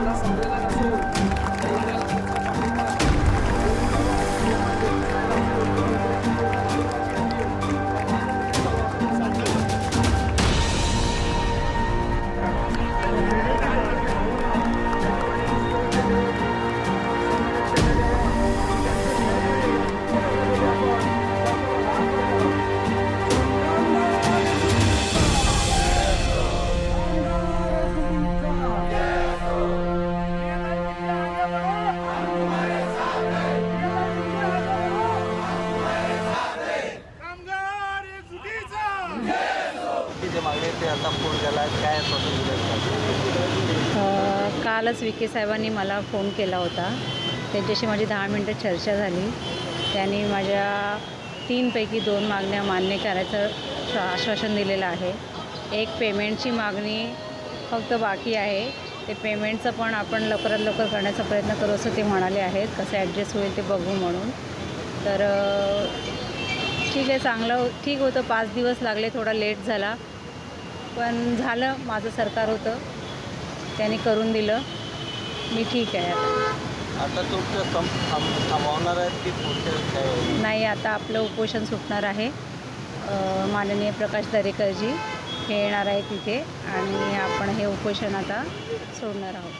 las काय काय आश्वासन झाला काय कालच विके साहेबांनी मला फोन केला होता. त्यांच्याशी माझी दहा मिनटं चर्चा झाली. त्यांनी माझ्या तीनपैकी दोन मागण्या मान्य करायचं आश्वासन दिलेलं आहे. एक पेमेंटची मागणी फक्त बाकी आहे. ते पेमेंटचं पण आपण लवकरात लवकर करण्याचा प्रयत्न करू असं ते म्हणाले आहेत. कसं ॲडजस्ट होईल ते बघू म्हणून. तर ठीक आहे चांगलं ठीक होतं. पाच दिवस लागले थोडा लेट झाला. पण झालं माझं सरकार होतं. त्यांनी करून दिलं. मी ठीक आहे आता. थांबवणार आहेत की नाही आता आपलं उपोषण सुटणार आहे. माननीय प्रकाश दरेकरजी हे येणार आहे तिथे आणि आपण हे उपोषण आता सोडणार आहोत.